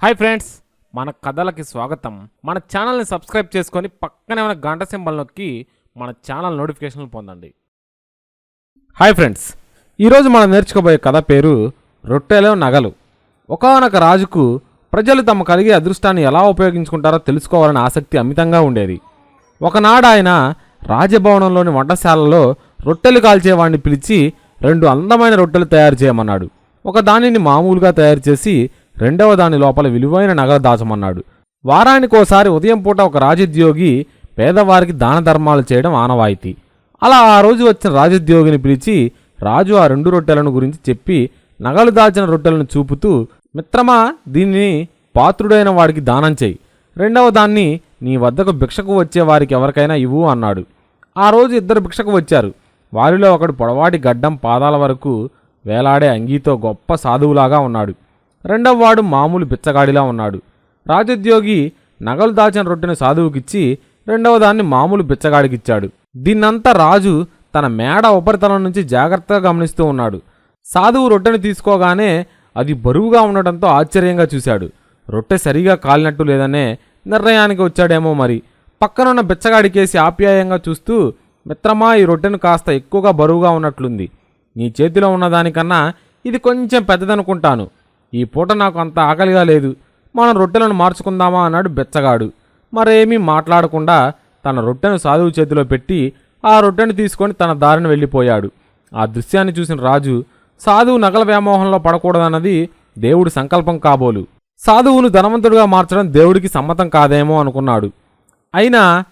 Hi friends మన కథలకి స్వాగతం. మన ఛానల్ని సబ్స్క్రైబ్ చేసుకొని పక్కనే ఉన్న గంట సింబల్ నొక్కి మన ఛానల్ నోటిఫికేషన్లు పొందండి. హాయ్ ఫ్రెండ్స్ ఈరోజు మనం నేర్చుకోబోయే కథ పేరు రొట్టెలో నగలు. ఒకనొక రాజుకు ప్రజలు తమ కలిగే అదృష్టాన్ని ఎలా ఉపయోగించుకుంటారో తెలుసుకోవాలని ఆసక్తి అమితంగా ఉండేది. ఒకనాడు ఆయన రాజభవనంలోని వంటశాలలో రొట్టెలు కాల్చేవాడిని పిలిచి రెండు అందమైన రొట్టెలు తయారు చేయమన్నాడు. ఒక దానిని మామూలుగా తయారు చేసి రెండవ దాని లోపల విలువైన నగలు దాచమన్నాడు. వారానికోసారి ఉదయం పూట ఒక రాజోద్యోగి పేదవారికి దాన ధర్మాలు చేయడం ఆనవాయితీ. అలా ఆ రోజు వచ్చిన రాజోద్యోగిని పిలిచి రాజు ఆ రెండు రొట్టెలను గురించి చెప్పి నగలు దాచిన రొట్టెలను చూపుతూ మిత్రమా దీనిని పాత్రుడైన వాడికి దానం చేయి. రెండవ దాన్ని నీ వద్దకు భిక్షకు వచ్చే వారికి ఎవరికైనా ఇవ్వు అన్నాడు. ఆ రోజు ఇద్దరు భిక్షకు వచ్చారు. వారిలో ఒకడు పొడవాటి గడ్డం పాదాల వరకు వేలాడే అంగీతో గొప్ప సాధువులాగా ఉన్నాడు. రెండవ వాడు మామూలు బిచ్చగాడిలా ఉన్నాడు. రాజోద్యోగి నగలు దాచిన రొట్టెను సాధువుకిచ్చి రెండవ దాన్ని మామూలు బిచ్చగాడికిచ్చాడు. దీన్నంతా రాజు తన మేడ ఉపరితలం నుంచి జాగ్రత్తగా గమనిస్తూ ఉన్నాడు. సాధువు రొట్టెను తీసుకోగానే అది బరువుగా ఉండటంతో ఆశ్చర్యంగా చూశాడు. రొట్టె సరిగా కాలినట్టు లేదనే నిర్ణయానికి వచ్చాడేమో మరి. పక్కనున్న బిచ్చగాడికేసి ఆప్యాయంగా చూస్తూ మిత్రమా ఈ రొట్టెను కాస్త ఎక్కువగా బరువుగా ఉన్నట్లుంది. నీ చేతిలో ఉన్నదానికన్నా ఇది కొంచెం పెద్దదనుకుంటాను. ఈ పూట నాకు అంత ఆకలిగా లేదు. మనం రొట్టెలను మార్చుకుందామా అన్నాడు బెచ్చగాడు. మరేమీ మాట్లాడకుండా తన రొట్టెను సాధువు చేతిలో పెట్టి ఆ రొట్టెను తీసుకొని తన దారిని వెళ్ళిపోయాడు. ఆ దృశ్యాన్ని చూసిన రాజు సాధువు నగల వ్యామోహంలో పడకూడదన్నది దేవుడి సంకల్పం కాబోలు. సాధువును ధనవంతుడిగా మార్చడం దేవుడికి సమ్మతం కాదేమో అనుకున్నాడు. అయినా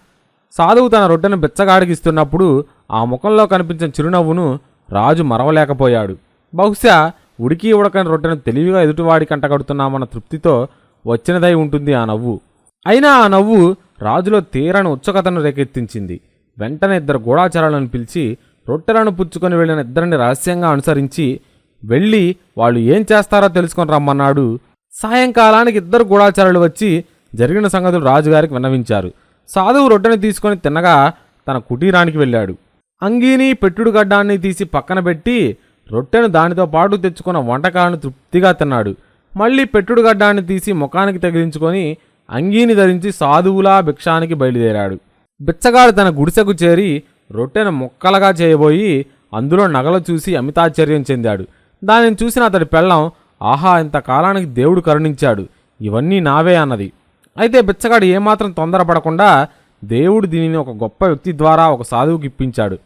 సాధువు తన రొట్టెను బెచ్చగాడికి ఇస్తున్నప్పుడు ఆ ముఖంలో కనిపించిన చిరునవ్వును రాజు మరవలేకపోయాడు. బహుశా ఉడికి ఉడకని రొట్టెను తెలివిగా ఎదుటివాడి అంటగడుతున్నామన్న తృప్తితో వచ్చినదై ఉంటుంది ఆ నవ్వు. అయినా ఆ నవ్వు రాజులో తీరని ఉత్సుకతను రేకెత్తించింది. వెంటనే ఇద్దరు గూఢాచారాలను పిలిచి రొట్టెలను పుచ్చుకొని వెళ్ళిన ఇద్దరిని రహస్యంగా అనుసరించి వెళ్ళి వాళ్ళు ఏం చేస్తారో తెలుసుకొని రమ్మన్నాడు. సాయంకాలానికి ఇద్దరు గూఢాచారులు వచ్చి జరిగిన సంగతులు రాజుగారికి విన్నవించారు. సాధువు రొట్టెను తీసుకొని తిన్నగా తన కుటీరానికి వెళ్ళాడు. అంగీని పెట్టుడు గడ్డాన్ని తీసి పక్కన పెట్టి రొట్టెను దానితో పాటు తెచ్చుకున్న వంటకాలను తృప్తిగా తిన్నాడు. మళ్ళీ పెట్టుడు గడ్డాన్ని తీసి ముఖానికి తగిలించుకొని అంగీని ధరించి సాధువులా భిక్షానికి బయలుదేరాడు. బిచ్చగాడు తన గుడిసెకు చేరి రొట్టెను ముక్కలుగా చేయబోయి అందులో నగలు చూసి అమితాశ్చర్యం చెందాడు. దానిని చూసిన అతడి పెళ్ళం ఆహా ఇంతకాలానికి దేవుడు కరుణించాడు. ఇవన్నీ నావే అన్నది. అయితే బిచ్చగాడు ఏమాత్రం తొందరపడకుండా దేవుడు దీనిని ఒక గొప్ప వ్యక్తి ద్వారా ఒక సాధువుకి ఇప్పించాడు.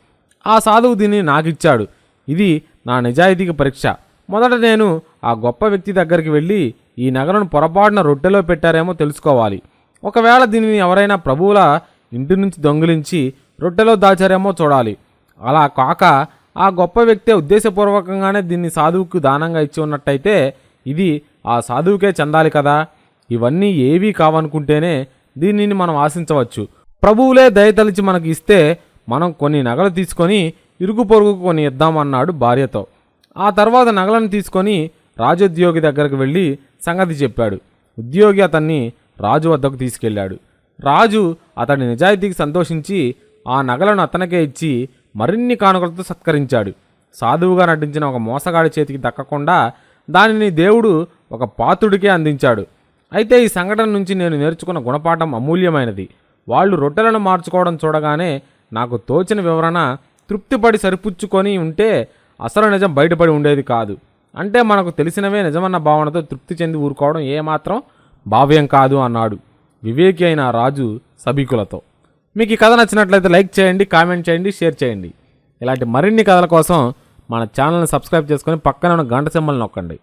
ఆ సాధువు దీనిని నాకిచ్చాడు. ఇది నా నిజాయితీకి పరీక్ష. మొదట నేను ఆ గొప్ప వ్యక్తి దగ్గరికి వెళ్ళి ఈ నగలను పొరపాటున రొట్టెలో పెట్టారేమో తెలుసుకోవాలి. ఒకవేళ దీనిని ఎవరైనా ప్రభువుల ఇంటి నుంచి దొంగిలించి రొట్టెలో దాచారేమో చూడాలి. అలా కాక ఆ గొప్ప వ్యక్తే ఉద్దేశపూర్వకంగానే దీన్ని సాధువుకు దానంగా ఇచ్చి ఉన్నట్టయితే ఇది ఆ సాధువుకే చెందాలి కదా. ఇవన్నీ ఏవీ కావనుకుంటేనే దీనిని మనం ఆశించవచ్చు. ప్రభువులే దయతలిచి మనకి ఇస్తే మనం కొన్ని నగలు తీసుకొని ఇరుగు పొరుగుకు కొని ఇద్దామన్నాడు భార్యతో. ఆ తర్వాత నగలను తీసుకొని రాజోద్యోగి దగ్గరకు వెళ్ళి సంగతి చెప్పాడు. ఉద్యోగి అతన్ని రాజు వద్దకు తీసుకెళ్ళాడు. రాజు అతడి నిజాయితీకి సంతోషించి ఆ నగలను అతనికే ఇచ్చి మరిన్ని కానుకలతో సత్కరించాడు. సాధువుగా నటించిన ఒక మోసగాడి చేతికి దక్కకుండా దానిని దేవుడు ఒక పాత్రుడికే అందించాడు. అయితే ఈ సంఘటన నుంచి నేను నేర్చుకున్న గుణపాఠం అమూల్యమైనది. వాళ్ళు రొట్టెలను మార్చుకోవడం చూడగానే నాకు తోచిన వివరణ తృప్తిపడి సరిపుచ్చుకొని ఉంటే అసలు నిజం బయటపడి ఉండేది కాదు. అంటే మనకు తెలిసినవే నిజమన్న భావనతో తృప్తి చెంది ఊరుకోవడం ఏమాత్రం భావ్యం కాదు అన్నాడు వివేకి అయిన రాజు సభికులతో. మీకు ఈ కథ నచ్చినట్లయితే లైక్ చేయండి కామెంట్ చేయండి షేర్ చేయండి. ఇలాంటి మరిన్ని కథల కోసం మన ఛానల్ని సబ్స్క్రైబ్ చేసుకొని పక్కన ఉన్న గంట సింబల్ నొక్కండి.